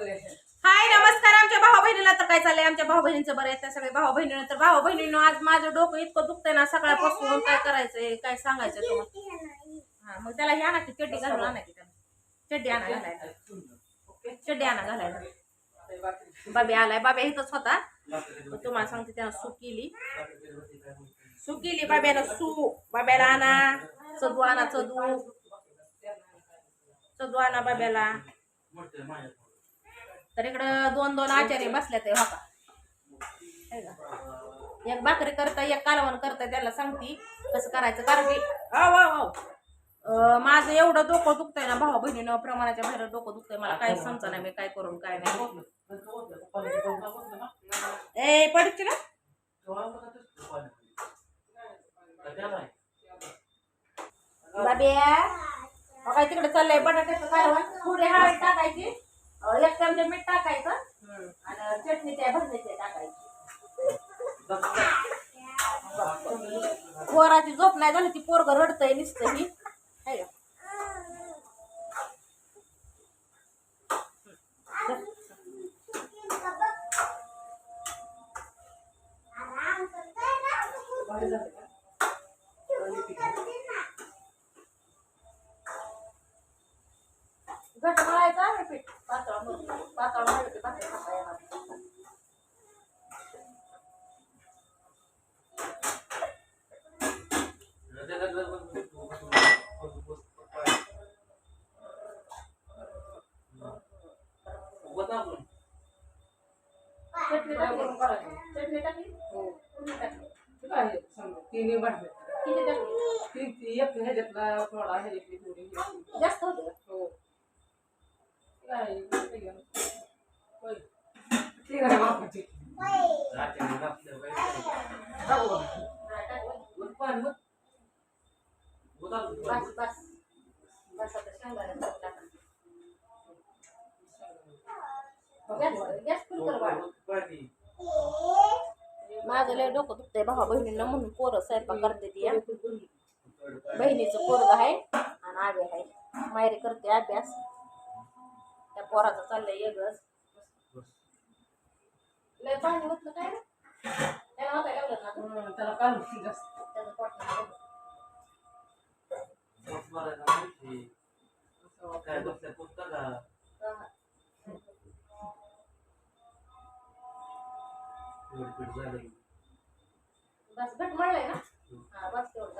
हाय, नमस्कार, आमच्या भाऊ बहिणीला तर काय चाललंय? आमच्या भाऊ बहिणीचं बरं त्या सगळे भाऊ बहिणीनं तर भाऊ बहिणीनं आज माझं डोकं इतकं दुखतंय ना, सकाळपासून काय करायचंय, काय सांगायचं तुम्हाला? हा, मग त्याला हे आणा की, चड्डी घालून आणा की त्याला. चड्डी आणा घालायला. चड्डी आणा घालायला. बाबी आलाय. बाबी इथंच होता. तुम्हाला सांगते, त्यानं सू केली. सू केली, बाब्यानं सू. बाब्याला आणा. चदू आणा, चदू. चदू आणा बाब्याला. तर इकडं दोन दोन आचार्य बसल्या ते होता है का? एक भाकरी करता एक कालवण करता त्याला सांगती कसं करायचं. कारण की माझं एवढं डोकं दुखतंय ना भाऊ बहिणीनं प्रमाणाच्या बाहेर डोकं दुखतंय. मला काय समजा नाही मी काय करून काय नाही. ए पडची ना. मग काय तिकडे चाललंय बटाट्याचं कालवण. थोडी हळद टाकायची. एक चमचा मीठ टाकायचं. आणि चटणी त्या भरण्याची टाकायची. पोराची झोप नाही झाली ती पोरग रडतय नुसतं है. चटणी टाकली चटणी टाकली कुणी टाकली किती टाकली जास्त होते का? नाही टाकलं. बस बस बस आता शेंगदाण्याचं गॅस गॅस फुल कर बाळा. माझं लय डोकं दुखतंय भावा बहिणींना म्हणून पोरं स्वयंपाक करते ती या. बहिणीचं पोरग आहे आणि आबे आहे मायरी करते अभ्यास त्या पोराचं चाललंय वेगळंच लय पाणी होतं काय? त्याला वाटायला लागलं ना गं. त्याचं पोट नाही भरलं. हा. बस घट म्हणलंय ना? हा बस तेवढं.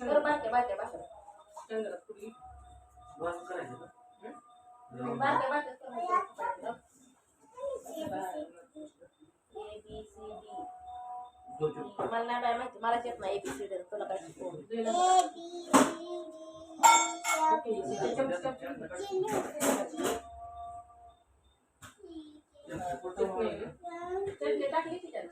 कर बारक्या बारक्या बारक्या बारक्या बारक्या कर ए बी सी डी मला नाही बाय माहिती मलाच येत नाही एबीसीडी तुला काय चटणी टाकली की त्याला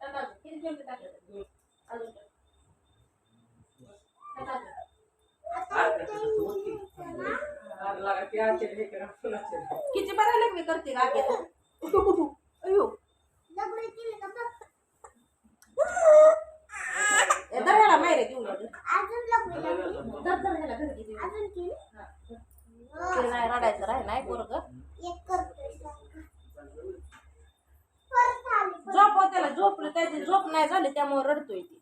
टाक अजून. किती चमचे टाकले त्याला? अजून टाक. टाक अजून. किती बरं लागली करते का अयो ह्याला मायरे घेऊन घरी. हा. ते नाही रडायचं राही नाही पोरग. झोप हो त्याला झोपलं त्याची झोप नाही झाली त्यामुळे रडतोय ती.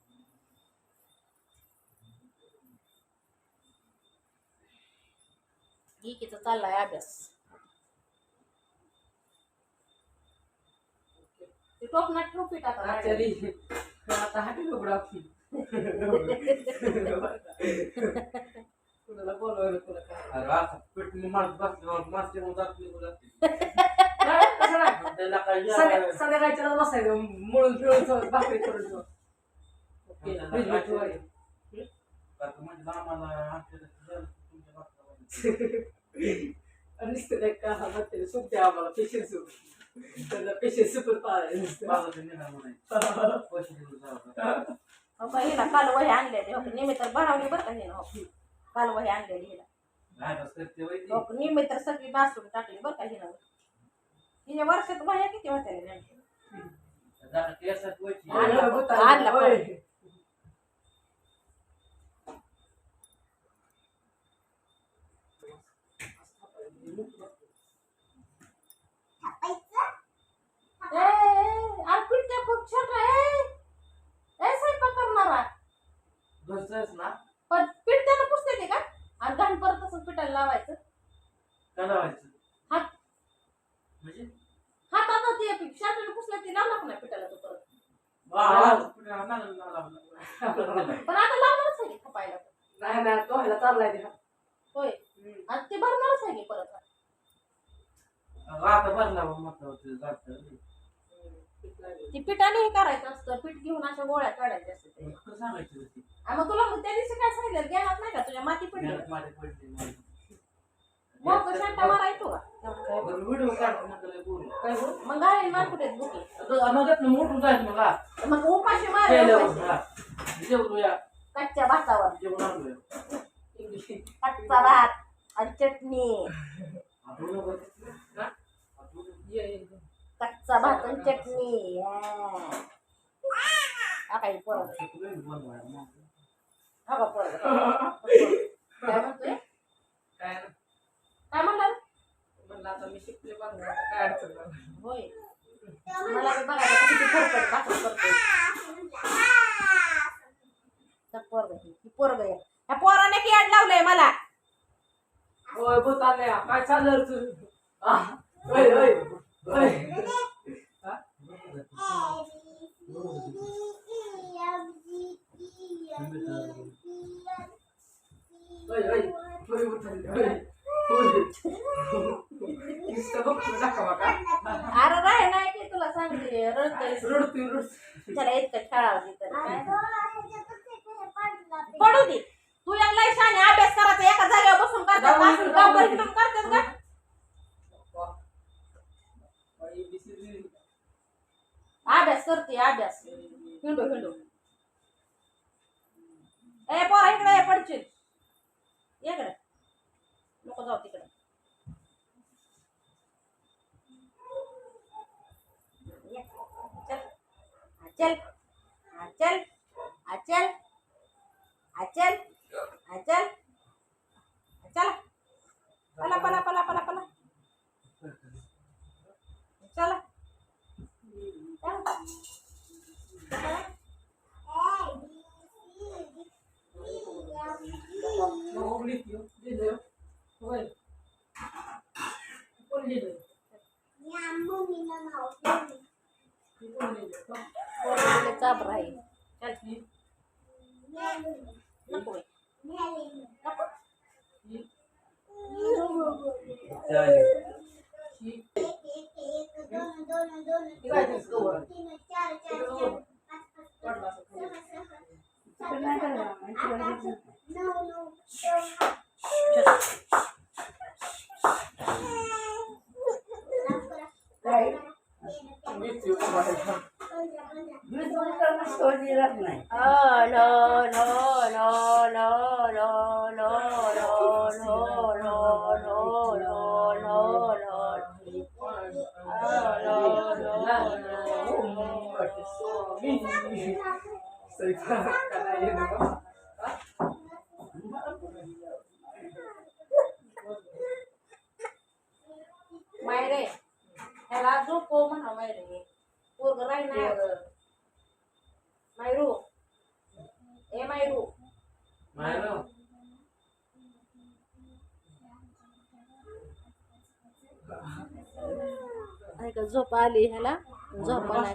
गीकीचा चाललाय अभ्यास ते टोपनात टोपी टाका आता हाटी उघडावती कुणाला बोलवायला तुला काय संध्या- संध्याकाळच्या वेळेला बसायचं मुळून फिळून भाकरी करून ठेव. ارنست لك مثل شو بدي اعمل فيشن سوبر ولا فيشن سوبر طالع هو هنا قال وهي عن لدي هو كنيمة البرا والبرا هنا هو قال وهي عن لدي هنا هو كنيمة ترسل في باسو بتاعك البرا هنا هي ورثة ما هي كتير مثلا عن لدي पण आता लावणारच आहे की खपायला? नाही नाही तो ह्याला चाललाय ते. होय. आणि ते भरणारच आहे की परत आता भरला मोठं जातं. ती पिठाने हे करायचं असतं पीठ घेऊन अशा गोळ्या काढायच्या असतात ते. मग कसं सांगायचं ते? आणि मग तुला मग त्या दिवशी काय सांगितलं ज्ञानात नाही का तुझ्या माती पडली. मग तो शांता का व्हिडिओ काढतो मग त्याला बोलू. काय बोल? मग मार कुठे बुकी आता मग मग उपाशी मार केल्यावर उपाशी. हा. जेवूया कच्च्या भातावर जेवण आणूया कच्चा भात आणि चटणी कच्चा भात आणि चटणी. हा. काही परत हा परत अरे राय नाही ते तुला सांगते रडतोय. रडतोय त्याला इतकं खेळावं पडू दे. तू एकला अभ्यास करायचा एका जागेवर बसून करतात करतात का? Ada seperti ada. hundo hundo. Ini मायरे ह्याला झोपव म्हणा मायरे. पोरग राही नाही अगं. मायरू. ए मायरू. मायरो, का झोप आली ह्याला. झोप नाही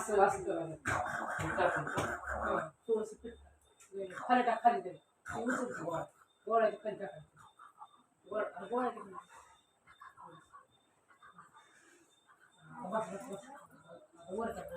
असं करायला थोडस खाली खाली तरी. गोळ्याची खाली टाकायची. गोळ गोळ्याची बस बस बस. वर टाक.